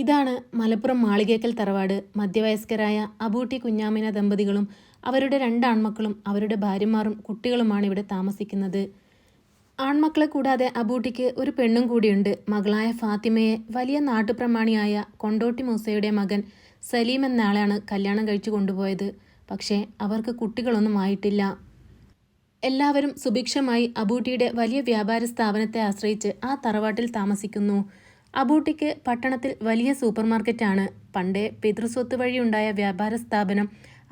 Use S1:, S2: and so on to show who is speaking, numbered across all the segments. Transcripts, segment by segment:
S1: ഇതാണ് മലപ്പുറം മാളികേക്കൽ തറവാട്. മധ്യവയസ്കരായ അബൂട്ടി കുഞ്ഞാമിന ദമ്പതികളും അവരുടെ രണ്ട് ആൺമക്കളും അവരുടെ ഭാര്യമാരും കുട്ടികളുമാണ് ഇവിടെ താമസിക്കുന്നത്. ആൺമക്കളെ കൂടാതെ അബൂട്ടിക്ക് ഒരു പെണ്ണും കൂടിയുണ്ട്. മകളായ ഫാത്തിമയെ വലിയ നാട്ടുപ്രമാണിയായ കൊണ്ടോട്ടി മൂസയുടെ മകൻ സലീം എന്ന ആളെയാണ് കല്യാണം കഴിച്ചു കൊണ്ടുപോയത്. പക്ഷേ അവർക്ക് കുട്ടികളൊന്നും ആയിട്ടില്ല. എല്ലാവരും സുഭിക്ഷമായി അബൂട്ടിയുടെ വലിയ വ്യാപാര സ്ഥാപനത്തെ ആശ്രയിച്ച് ആ തറവാട്ടിൽ താമസിക്കുന്നു. അബൂട്ടിക്ക് പട്ടണത്തിൽ വലിയ സൂപ്പർ മാർക്കറ്റാണ് പണ്ടേ പിതൃസ്വത്ത് വഴിയുണ്ടായ വ്യാപാര സ്ഥാപനം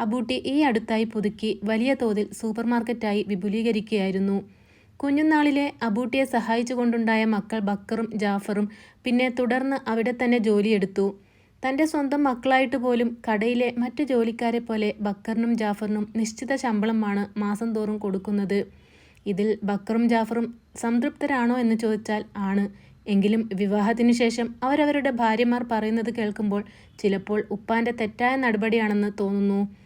S1: അബൂട്ടി ഈ അടുത്തായി പുതുക്കി വലിയ തോതിൽ സൂപ്പർ മാർക്കറ്റായി വിപുലീകരിക്കുകയായിരുന്നു. കുഞ്ഞുനാളിലെ അബൂട്ടിയെ സഹായിച്ചുകൊണ്ടുണ്ടായ മക്കൾ ബക്കറും ജാഫറും പിന്നെ തുടർന്ന് അവിടെ തന്നെ ജോലിയെടുത്തു. തന്റെ സ്വന്തം മക്കളായിട്ട് പോലും കടയിലെ മറ്റു ജോലിക്കാരെ പോലെ ബക്കറിനും ജാഫറിനും നിശ്ചിത ശമ്പളമാണ് മാസം തോറും കൊടുക്കുന്നത്. ഇതിൽ ബക്കറും ജാഫറും സംതൃപ്തരാണോ എന്ന് ചോദിച്ചാൽ ആണ്. എങ്കിലും വിവാഹത്തിനു ശേഷം അവരവരുടെ ഭാര്യമാർ പറയുന്നത് കേൾക്കുമ്പോൾ ചിലപ്പോൾ ഉപ്പാന്റെ തെറ്റായ നടപടിയാണെന്ന് തോന്നുന്നു.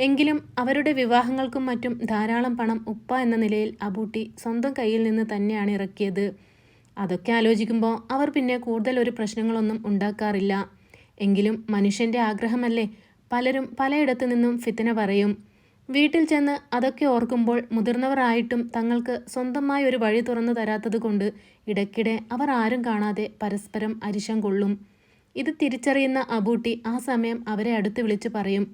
S1: എങ്കിലും അവരുടെ വിവാഹങ്ങൾക്കും മറ്റും ധാരാളം പണം ഉപ്പ എന്ന നിലയിൽ അബൂട്ടി സ്വന്തം കയ്യിൽ നിന്ന് തന്നെയാണ് ഇറക്കിയത്. അതൊക്കെ ആലോചിക്കുമ്പോൾ അവർ പിന്നെ കൂടുതൽ ഒരു പ്രശ്നങ്ങളൊന്നും ഉണ്ടാക്കാറില്ല. എങ്കിലും മനുഷ്യന്റെ ആഗ്രഹമല്ലേ? പലരും പലയിടത്തു നിന്നും ഫിത്തന പറയും. വീട്ടിൽ ചെന്ന് അതൊക്കെ ഓർക്കുമ്പോൾ മുതിർന്നവരായിട്ടും തങ്ങൾക്ക് സ്വന്തമായി ഒരു വഴി തുറന്നു തരാത്തത് കൊണ്ട് ഇടയ്ക്കിടെ അവർ ആരും കാണാതെ പരസ്പരം അരിശം കൊള്ളും. ഇത് തിരിച്ചറിയുന്ന അബൂട്ടി ആ സമയം അവരെ അടുത്ത് വിളിച്ചു പറയും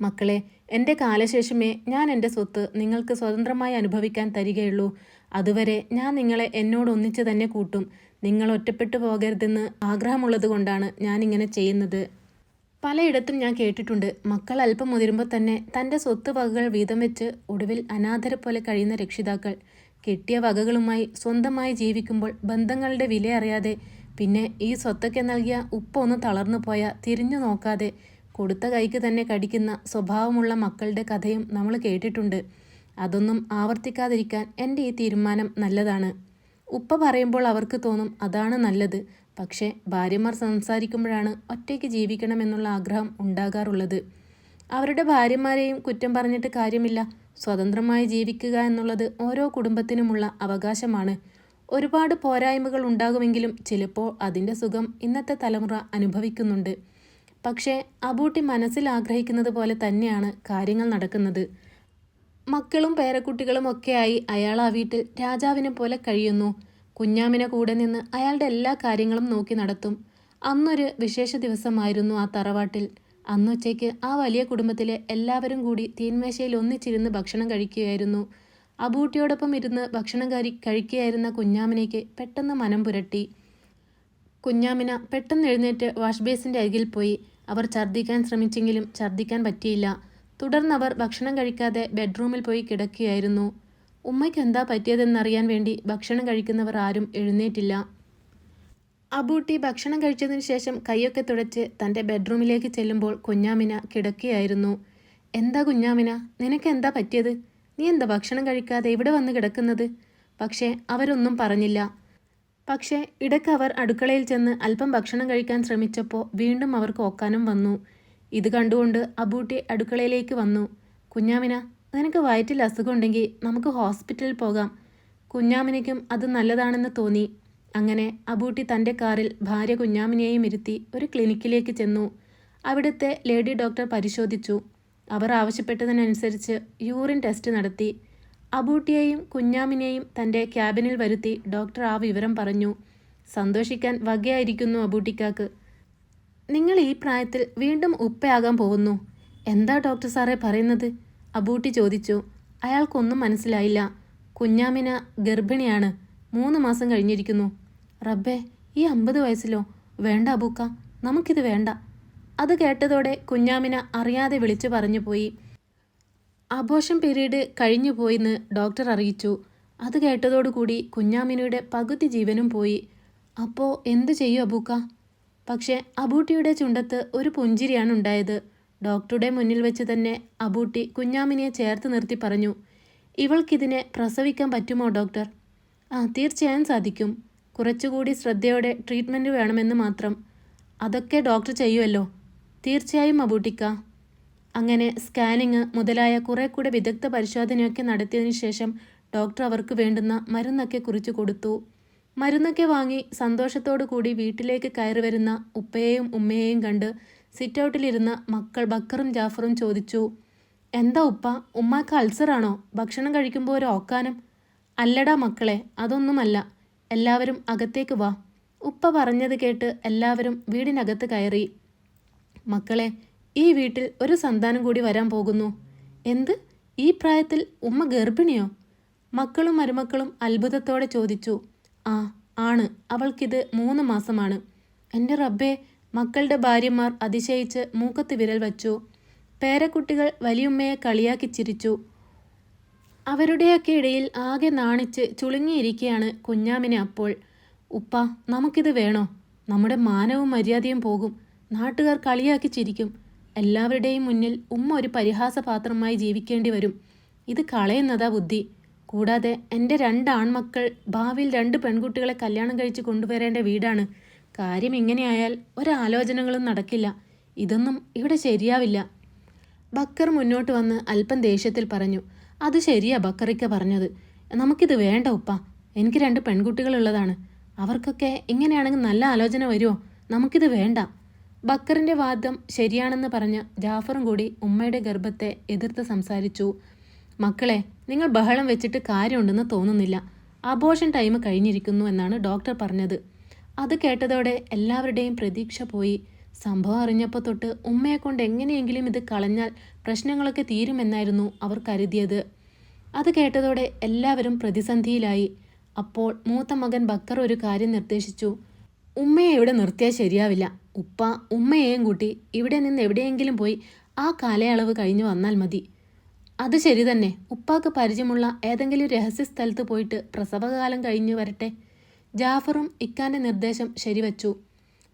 S1: മക്കളെ എന്റെ കാലശേഷമേ ഞാൻ എന്റെ സ്വത്ത് നിങ്ങൾക്ക് സ്വതന്ത്രമായി അനുഭവിക്കാൻ തരികയുള്ളൂ. അതുവരെ ഞാൻ നിങ്ങളെ എന്നോട് ഒന്നിച്ച് തന്നെ കൂട്ടും. നിങ്ങൾ ഒറ്റപ്പെട്ടു പോകരുതെന്ന് ആഗ്രഹമുള്ളത് കൊണ്ടാണ് ഞാനിങ്ങനെ ചെയ്യുന്നത്. പലയിടത്തും ഞാൻ കേട്ടിട്ടുണ്ട്. മക്കൾ അല്പം മുതിരുമ്പോൾ തന്നെ തന്റെ സ്വത്ത് വകകൾ വീതം വെച്ച് ഒടുവിൽ അനാഥരെ പോലെ കഴിയുന്ന രക്ഷിതാക്കൾ കിട്ടിയ വകകളുമായി സ്വന്തമായി ജീവിക്കുമ്പോൾ ബന്ധങ്ങളുടെ വില അറിയാതെ പിന്നെ ഈ സ്വത്തൊക്കെ നൽകിയ ഉപ്പൊന്ന് തളർന്നു പോയ തിരിഞ്ഞു നോക്കാതെ കൊടുത്ത കൈക്ക് തന്നെ കടിക്കുന്ന സ്വഭാവമുള്ള മക്കളുടെ കഥയും നമ്മൾ കേട്ടിട്ടുണ്ട്. അതൊന്നും ആവർത്തിക്കാതിരിക്കാൻ എന്റെ ഈ തീരുമാനം നല്ലതാണ്. ഉപ്പ പറയുമ്പോൾ അവർക്ക് തോന്നും അതാണ് നല്ലത്. പക്ഷേ ഭാര്യമാർ സംസാരിക്കുമ്പോഴാണ് ഒറ്റയ്ക്ക് ജീവിക്കണമെന്നുള്ള ആഗ്രഹം ഉണ്ടാകാറുള്ളത്. അവരുടെ ഭാര്യമാരെയും കുറ്റം പറഞ്ഞിട്ട് കാര്യമില്ല. സ്വതന്ത്രമായി ജീവിക്കുക എന്നുള്ളത് ഓരോ കുടുംബത്തിനുമുള്ള അവകാശമാണ്. ഒരുപാട് പോരായ്മകൾ ഉണ്ടാകുമെങ്കിലും ചിലപ്പോൾ അതിന്റെ സുഖം ഇന്നത്തെ തലമുറ അനുഭവിക്കുന്നുണ്ട്. പക്ഷേ അബൂട്ടി മനസ്സിൽ ആഗ്രഹിക്കുന്നത് പോലെ തന്നെയാണ് കാര്യങ്ങൾ നടക്കുന്നത്. മക്കളും പേരക്കുട്ടികളും ഒക്കെയായി അയാൾ ആ വീട്ടിൽ രാജാവിനെ പോലെ കഴിയുന്നു. കുഞ്ഞാമിനെ കൂടെ നിന്ന് അയാളുടെ എല്ലാ കാര്യങ്ങളും നോക്കി നടത്തും. അന്നൊരു വിശേഷ ദിവസമായിരുന്നു ആ തറവാട്ടിൽ. അന്നുച്ചയ്ക്ക് ആ വലിയ കുടുംബത്തിലെ എല്ലാവരും കൂടി തീന്മേശയിൽ ഒന്നിച്ചിരുന്ന് ഭക്ഷണം കഴിക്കുകയായിരുന്നു. അബൂട്ടിയോടൊപ്പം ഇരുന്ന് ഭക്ഷണം കരി കഴിക്കുകയായിരുന്ന കുഞ്ഞാമിനേക്ക് പെട്ടെന്ന് മനം പുരട്ടി. കുഞ്ഞാമിന പെട്ടെന്ന് എഴുന്നേറ്റ് വാഷ് ബേസിന്റെ അരികിൽ പോയി. അവർ ഛർദ്ദിക്കാൻ ശ്രമിച്ചെങ്കിലും ഛർദ്ദിക്കാൻ പറ്റിയില്ല. തുടർന്ന് അവർ ഭക്ഷണം കഴിക്കാതെ ബെഡ്റൂമിൽ പോയി കിടക്കുകയായിരുന്നു. ഉമ്മയ്ക്ക് എന്താ പറ്റിയതെന്നറിയാൻ വേണ്ടി ഭക്ഷണം കഴിക്കുന്നവർ ആരും എഴുന്നേറ്റില്ല. അബൂട്ടി ഭക്ഷണം കഴിച്ചതിന് ശേഷം കൈയൊക്കെ തുടച്ച് തന്റെ ബെഡ്റൂമിലേക്ക് ചെല്ലുമ്പോൾ കുഞ്ഞാമിന കിടക്കുകയായിരുന്നു. എന്താ കുഞ്ഞാമിന? നിനക്ക് എന്താ പറ്റിയത്? നീ എന്താ ഭക്ഷണം കഴിക്കാതെ ഇവിടെ വന്ന് കിടക്കുന്നത്? പക്ഷേ അവരൊന്നും പറഞ്ഞില്ല. പക്ഷേ ഇടയ്ക്ക് അവർ അടുക്കളയിൽ ചെന്ന് അല്പം ഭക്ഷണം കഴിക്കാൻ ശ്രമിച്ചപ്പോൾ വീണ്ടും അവർക്ക് ഓക്കാനും വന്നു. ഇത് കണ്ടുകൊണ്ട് അബൂട്ടി അടുക്കളയിലേക്ക് വന്നു. കുഞ്ഞാമിന നിനക്ക് വയറ്റിൽ അസുഖമുണ്ടെങ്കിൽ നമുക്ക് ഹോസ്പിറ്റലിൽ പോകാം. കുഞ്ഞാമിനിക്കും അത് നല്ലതാണെന്ന് തോന്നി. അങ്ങനെ അബൂട്ടി തന്റെ കാറിൽ ഭാര്യ കുഞ്ഞാമിനെയും ഇരുത്തി ഒരു ക്ലിനിക്കിലേക്ക് ചെന്നു. അവിടുത്തെ ലേഡി ഡോക്ടർ പരിശോധിച്ചു. അവർ ആവശ്യപ്പെട്ടതിനനുസരിച്ച് യൂറിൻ ടെസ്റ്റ് നടത്തി. അബൂട്ടിയെയും കുഞ്ഞാമിനെയും തന്റെ ക്യാബിനിൽ വരുത്തി ഡോക്ടർ ആ വിവരം പറഞ്ഞു. സന്തോഷിക്കാൻ വകയായിരിക്കുന്നു അബൂട്ടിക്കാക്ക്. നിങ്ങൾ ഈ പ്രായത്തിൽ വീണ്ടും ഉപ്പയാകാൻ പോകുന്നു. എന്താ ഡോക്ടർ സാറേ പറയുന്നത്? അബൂട്ടി ചോദിച്ചു അയാൾക്കൊന്നും മനസ്സിലായില്ല. കുഞ്ഞാമിന ഗർഭിണിയാണ്. മൂന്ന് മാസം കഴിഞ്ഞിരിക്കുന്നു. റബ്ബേ ഈ അമ്പത് വയസ്സിലോ? വേണ്ട അബൂക്ക നമുക്കിത് വേണ്ട. അത് കേട്ടതോടെ കുഞ്ഞാമിന അറിയാതെ വിളിച്ചു പറഞ്ഞു പോയി. ആഘോഷം പീരീഡ് കഴിഞ്ഞു പോയിന്ന് ഡോക്ടർ അറിയിച്ചു. അത് കേട്ടതോടുകൂടി കുഞ്ഞാമിനയുടെ പകുതി ജീവനും പോയി. അപ്പോൾ എന്തു ചെയ്യും അബൂക്ക? പക്ഷേ അബൂട്ടിയുടെ ചുണ്ടത്ത് ഒരു പുഞ്ചിരിയാണ് ഉണ്ടായത്. ഡോക്ടറുടെ മുന്നിൽ വെച്ച് തന്നെ അബൂട്ടി കുഞ്ഞാമിനിയെ ചേർത്ത് നിർത്തി പറഞ്ഞു ഇവൾക്കിതിനെ പ്രസവിക്കാൻ പറ്റുമോ ഡോക്ടർ? ആ തീർച്ചയായും സാധിക്കും. കുറച്ചുകൂടി ശ്രദ്ധയോടെ ട്രീറ്റ്മെന്റ് വേണമെന്ന് മാത്രം. അതൊക്കെ ഡോക്ടർ ചെയ്യുമല്ലോ തീർച്ചയായും അബൂട്ടിക്ക. അങ്ങനെ സ്കാനിങ് മുതലായ കുറെ കൂടെ വിദഗ്ധ പരിശോധനയൊക്കെ നടത്തിയതിനു ശേഷം ഡോക്ടർ അവർക്ക് വേണ്ടുന്ന മരുന്നൊക്കെ കുറിച്ചു കൊടുത്തു. മരുന്നൊക്കെ വാങ്ങി സന്തോഷത്തോടു കൂടി വീട്ടിലേക്ക് കയറി വരുന്ന ഉപ്പയെയും ഉമ്മയെയും കണ്ട് സിറ്റൗട്ടിലിരുന്ന മക്കൾ ബക്കറും ജാഫറും ചോദിച്ചു എന്താ ഉപ്പ ഉമ്മാക്ക് അൾസറാണോ? ഭക്ഷണം കഴിക്കുമ്പോൾ ഒരു ഓക്കാനം? അല്ലടാ മക്കളെ അതൊന്നുമല്ല. എല്ലാവരും അകത്തേക്ക് വാ. ഉപ്പ പറഞ്ഞത് കേട്ട് എല്ലാവരും വീടിനകത്ത് കയറി. മക്കളെ ഈ വീട്ടിൽ ഒരു സന്താനം കൂടി വരാൻ പോകുന്നു. എന്ത്? ഈ പ്രായത്തിൽ ഉമ്മ ഗർഭിണിയോ? മക്കളും മരുമക്കളും അത്ഭുതത്തോടെ ചോദിച്ചു. ആ ആണ്. അവൾക്കിത് മൂന്ന് മാസമാണ്. എന്റെ റബ്ബേ മക്കളുടെ ഭാര്യമാർ അതിശയിച്ച് മൂക്കത്ത് വിരൽ വച്ചു. പേരക്കുട്ടികൾ വലിയമ്മയെ കളിയാക്കി ചിരിച്ചു. അവരുടെയൊക്കെ ഇടയിൽ ആകെ നാണിച്ച് ചുളുങ്ങിയിരിക്കുകയാണ് കുഞ്ഞാമിനെ അപ്പോൾ. ഉപ്പ നമുക്കിത് വേണോ? നമ്മുടെ മാനവും മര്യാദയും പോകും. നാട്ടുകാർ കളിയാക്കി ചിരിക്കും. എല്ലാവരുടെയും മുന്നിൽ ഉമ്മ ഒരു പരിഹാസപാത്രമായി ജീവിക്കേണ്ടി വരും. ഇത് കളയുന്നതാ ബുദ്ധി. കൂടാതെ എന്റെ രണ്ട് ആൺമക്കൾ ഭാവിയിൽ രണ്ട് പെൺകുട്ടികളെ കല്യാണം കഴിച്ച് കൊണ്ടുവരേണ്ട വീടാണ്. കാര്യം ഇങ്ങനെയായാൽ ഒരാലോചനകളും നടക്കില്ല. ഇതൊന്നും ഇവിടെ ശരിയാവില്ല. ബക്കർ മുന്നോട്ട് വന്ന് അല്പം ദേഷ്യത്തിൽ പറഞ്ഞു അത് ശരിയാ ബക്കറിക്ക പറഞ്ഞത്. നമുക്കിത് വേണ്ട ഉപ്പ. എനിക്ക് രണ്ട് പെൺകുട്ടികളുള്ളതാണ്. അവർക്കൊക്കെ ഇങ്ങനെയാണെങ്കിൽ നല്ല ആലോചന വരുമോ നമുക്കിത് വേണ്ട. ബക്കറിന്റെ വാദം ശരിയാണെന്ന് പറഞ്ഞ ജാഫറും കൂടി ഉമ്മയുടെ ഗർഭത്തെ എതിർത്ത് സംസാരിച്ചു. മക്കളെ നിങ്ങൾ ബഹളം വെച്ചിട്ട് കാര്യമുണ്ടെന്ന് തോന്നുന്നില്ല. അബോഷൻ ടൈം കഴിഞ്ഞിരിക്കുന്നു എന്നാണ് ഡോക്ടർ പറഞ്ഞത്. അത് കേട്ടതോടെ എല്ലാവരുടെയും പ്രതീക്ഷ പോയി. സംഭവം അറിഞ്ഞപ്പോൾ തൊട്ട് ഉമ്മയെ കൊണ്ട് എങ്ങനെയെങ്കിലും ഇത് കളഞ്ഞാൽ പ്രശ്നങ്ങളൊക്കെ തീരുമെന്നായിരുന്നു അവർ കരുതിയത്. അത് കേട്ടതോടെ എല്ലാവരും പ്രതിസന്ധിയിലായി. അപ്പോൾ മൂത്ത മകൻ ബക്കർ ഒരു കാര്യം നിർദ്ദേശിച്ചു. ഉമ്മയെ ഇവിടെ നിർത്തിയാൽ ശരിയാവില്ല. ഉപ്പ ഉമ്മയെയും കൂട്ടി ഇവിടെ നിന്ന് എവിടെയെങ്കിലും പോയി ആ കാലയളവ് കഴിഞ്ഞു വന്നാൽ മതി. അത് ശരി തന്നെ. ഉപ്പാക്ക് പരിചയമുള്ള ഏതെങ്കിലും രഹസ്യ സ്ഥലത്ത് പോയിട്ട് പ്രസവകാലം കഴിഞ്ഞു വരട്ടെ. ജാഫറും ഇക്കാന്റെ നിർദ്ദേശം ശരിവച്ചു.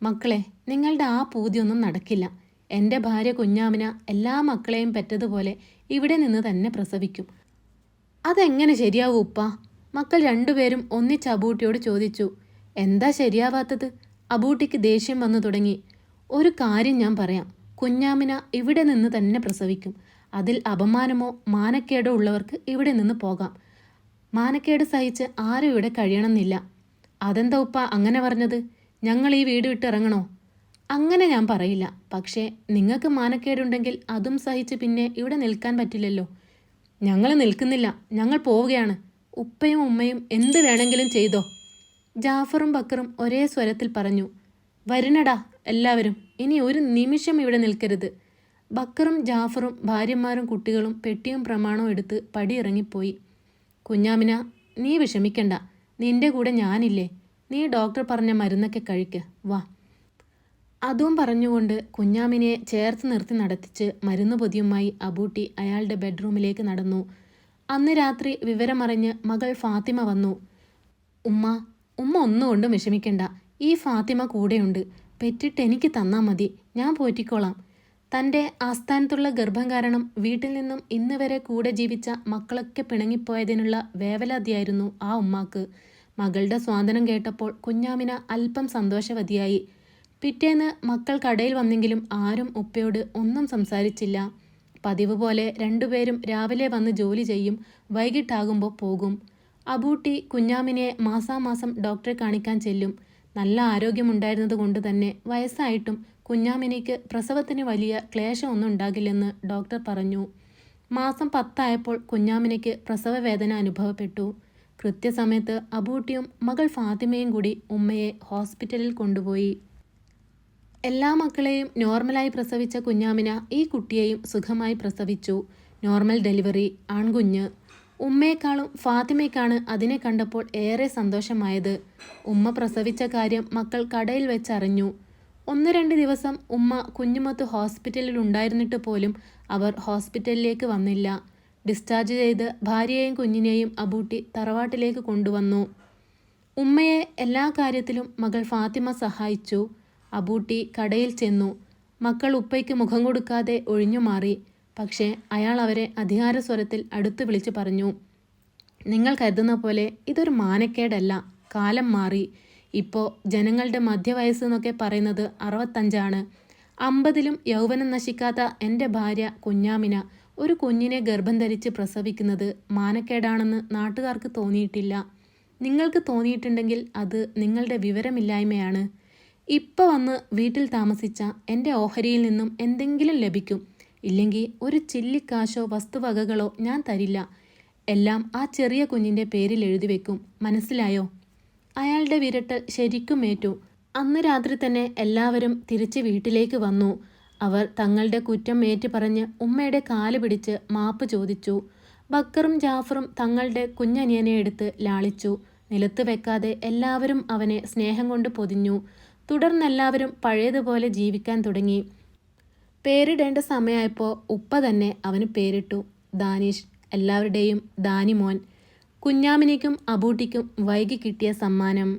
S1: മക്കളെ നിങ്ങളുടെ ആ പൂതിയൊന്നും നടക്കില്ല. എന്റെ ഭാര്യ കുഞ്ഞാമിന എല്ലാ മക്കളെയും പെറ്റതുപോലെ ഇവിടെ നിന്ന് തന്നെ പ്രസവിക്കും. അതെങ്ങനെ ശരിയാവും ഉപ്പ? മക്കൾ രണ്ടുപേരും ഒന്നിച്ച് അബൂട്ടിയോട് ചോദിച്ചു. എന്താ ശരിയാവാത്തത്? അബൂട്ടിക്ക് ദേഷ്യം വന്നു തുടങ്ങി. ഒരു കാര്യം ഞാൻ പറയാം. കുഞ്ഞാമിന ഇവിടെ നിന്ന് തന്നെ പ്രസവിക്കും. അതിൽ അപമാനമോ മാനക്കേടോ ഉള്ളവർക്ക് ഇവിടെ നിന്ന് പോകാം. മാനക്കേട് സഹിച്ച് ആരും ഇവിടെ കഴിയണമെന്നില്ല. അതെന്താ ഉപ്പ അങ്ങനെ പറഞ്ഞത്? ഞങ്ങൾ ഈ വീട് വിട്ടിറങ്ങണോ അങ്ങനെ ഞാൻ പറയില്ല. പക്ഷേ നിങ്ങൾക്ക് മാനക്കേടുണ്ടെങ്കിൽ അതും സഹിച്ച് പിന്നെ ഇവിടെ നിൽക്കാൻ പറ്റില്ലല്ലോ. ഞങ്ങൾ നിൽക്കുന്നില്ല. ഞങ്ങൾ പോവുകയാണ്. ഉപ്പയും ഉമ്മയും എന്ത് വേണമെങ്കിലും ചെയ്തോ. ജാഫറും ബക്കറും ഒരേ സ്വരത്തിൽ പറഞ്ഞു വരണടാ എല്ലാവരും. ഇനി ഒരു നിമിഷം ഇവിടെ നിൽക്കരുത്. ബക്കറും ജാഫറും ഭാര്യമാരും കുട്ടികളും പെട്ടിയും പ്രമാണവും എടുത്ത് പടിയിറങ്ങിപ്പോയി. കുഞ്ഞാമിന നീ വിഷമിക്കണ്ട. നിന്റെ കൂടെ ഞാനില്ലേ? നീ ഡോക്ടർ പറഞ്ഞ മരുന്നൊക്കെ കഴിക്ക്. വാ. അതും പറഞ്ഞുകൊണ്ട് കുഞ്ഞാമിനെ ചേർത്ത് നിർത്തി നടത്തിച്ച് മരുന്ന് പൊതിയുമായി അബൂട്ടി അയാളുടെ ബെഡ്റൂമിലേക്ക് നടന്നു. അന്ന് രാത്രി വിവരമറിഞ്ഞ് മകൾ ഫാത്തിമ വന്നു. ഉമ്മ ഉമ്മ ഒന്നുകൊണ്ടും വിഷമിക്കണ്ട. ഈ ഫാത്തിമ കൂടെയുണ്ട്. പെറ്റിട്ട് എനിക്ക് തന്നാൽ മതി. ഞാൻ പോറ്റിക്കോളാം. തന്റെ ആസ്ഥാനത്തുള്ള ഗർഭം കാരണം വീട്ടിൽ നിന്നും ഇന്ന് വരെ കൂടെ ജീവിച്ച മക്കളൊക്കെ പിണങ്ങിപ്പോയതിനുള്ള വേവലാതിയായിരുന്നു ആ ഉമ്മാക്ക്. മകളുടെ സ്വാതന്ത്ര്യം കേട്ടപ്പോൾ കുഞ്ഞാമിന അല്പം സന്തോഷവതിയായി. പിറ്റേന്ന് മക്കൾ കടയിൽ വന്നെങ്കിലും ആരും ഉപ്പയോട് ഒന്നും സംസാരിച്ചില്ല. പതിവ് പോലെ രണ്ടുപേരും രാവിലെ വന്ന് ജോലി ചെയ്യും വൈകിട്ടാകുമ്പോൾ പോകും. അബൂട്ടി കുഞ്ഞാമിനെ മാസാമാസം ഡോക്ടറെ കാണിക്കാൻ ചെല്ലും. നല്ല ആരോഗ്യമുണ്ടായിരുന്നത് കൊണ്ട് തന്നെ വയസ്സായിട്ടും കുഞ്ഞാമിനിക്ക് പ്രസവത്തിന് വലിയ ക്ലേശമൊന്നും ഉണ്ടാകില്ലെന്ന് ഡോക്ടർ പറഞ്ഞു. മാസം പത്തായപ്പോൾ കുഞ്ഞാമിനിക്ക് പ്രസവവേദന അനുഭവപ്പെട്ടു. കൃത്യസമയത്ത് അബൂട്ടിയും മകൾ ഫാത്തിമയും കൂടി ഉമ്മയെ ഹോസ്പിറ്റലിൽ കൊണ്ടുപോയി. എല്ലാ മക്കളെയും നോർമലായി പ്രസവിച്ച കുഞ്ഞാമിന ഈ കുട്ടിയെയും സുഖമായി പ്രസവിച്ചു. Normal delivery ആൺകുഞ്ഞ്. ഉമ്മയെക്കാളും ഫാത്തിമയ്ക്കാണ് അതിനെ കണ്ടപ്പോൾ ഏറെ സന്തോഷമായത്. ഉമ്മ പ്രസവിച്ച കാര്യം മക്കൾ കടയിൽ വെച്ചറിഞ്ഞു. ഒന്ന് രണ്ട് ദിവസം ഉമ്മ കുഞ്ഞുമത്ത് ഹോസ്പിറ്റലിൽ ഉണ്ടായിരുന്നിട്ട് പോലും അവർ ഹോസ്പിറ്റലിലേക്ക് വന്നില്ല. ഡിസ്ചാർജ് ചെയ്ത് ഭാര്യയെയും കുഞ്ഞിനെയും അബൂട്ടി തറവാട്ടിലേക്ക് കൊണ്ടുവന്നു. ഉമ്മയെ എല്ലാ കാര്യത്തിലും മകൾ ഫാത്തിമ സഹായിച്ചു. അബൂട്ടി കടയിൽ ചെന്നു. മക്കൾ ഉപ്പയ്ക്ക് മുഖം കൊടുക്കാതെ ഒഴിഞ്ഞു മാറി പക്ഷേ അയാൾ അവരെ അധികാരസ്വരത്തിൽ അടുത്തു വിളിച്ചു പറഞ്ഞു നിങ്ങൾ കരുതുന്ന പോലെ ഇതൊരു മാനക്കേടല്ല. കാലം മാറി. ഇപ്പോൾ ജനങ്ങളുടെ മധ്യവയസ്സ് എന്നൊക്കെ പറയുന്നത് അറുപത്തഞ്ചാണ്. അമ്പതിലും യൗവനം നശിക്കാത്ത എന്റെ ഭാര്യ കുഞ്ഞാമിന ഒരു കുഞ്ഞിനെ ഗർഭം ധരിച്ച് പ്രസവിക്കുന്നത് മാനക്കേടാണെന്ന് നാട്ടുകാർക്ക് തോന്നിയിട്ടില്ല. നിങ്ങൾക്ക് തോന്നിയിട്ടുണ്ടെങ്കിൽ അത് നിങ്ങളുടെ വിവരമില്ലായ്മയാണ്. ഇപ്പോൾ വന്ന് വീട്ടിൽ താമസിച്ച എന്റെ ഓഹരിയിൽ നിന്നും എന്തെങ്കിലും ലഭിക്കും. ഇല്ലെങ്കിൽ ഒരു ചില്ലിക്കാശോ വസ്തുവകകളോ ഞാൻ തരില്ല. എല്ലാം ആ ചെറിയ കുഞ്ഞിന്റെ പേരിൽ എഴുതി വെക്കും. മനസ്സിലായോ? അയാളുടെ വിരട്ടൽ ശരിക്കും ഏറ്റു. അന്ന് രാത്രി തന്നെ എല്ലാവരും തിരിച്ച് വീട്ടിലേക്ക് വന്നു. അവർ തങ്ങളുടെ കുറ്റം ഏറ്റു പറഞ്ഞ് ഉമ്മയുടെ കാൽ പിടിച്ച് മാപ്പ് ചോദിച്ചു. ബക്കറും ജാഫറും തങ്ങളുടെ കുഞ്ഞനിയനെ എടുത്ത് ലാളിച്ചു. നിലത്ത് വെക്കാതെ എല്ലാവരും അവനെ സ്നേഹം കൊണ്ട് പൊതിഞ്ഞു. തുടർന്നെല്ലാവരും പഴയതുപോലെ ജീവിക്കാൻ തുടങ്ങി. പേരിടേണ്ട സമയമായപ്പോൾ ഉപ്പ തന്നെ അവന് പേരിട്ടു. ദാനിഷ് എല്ലാവരുടെയും ദാനിമോൻ കുഞ്ഞാമിനിക്കും അബൂട്ടിക്കും വൈകി കിട്ടിയ സമ്മാനം.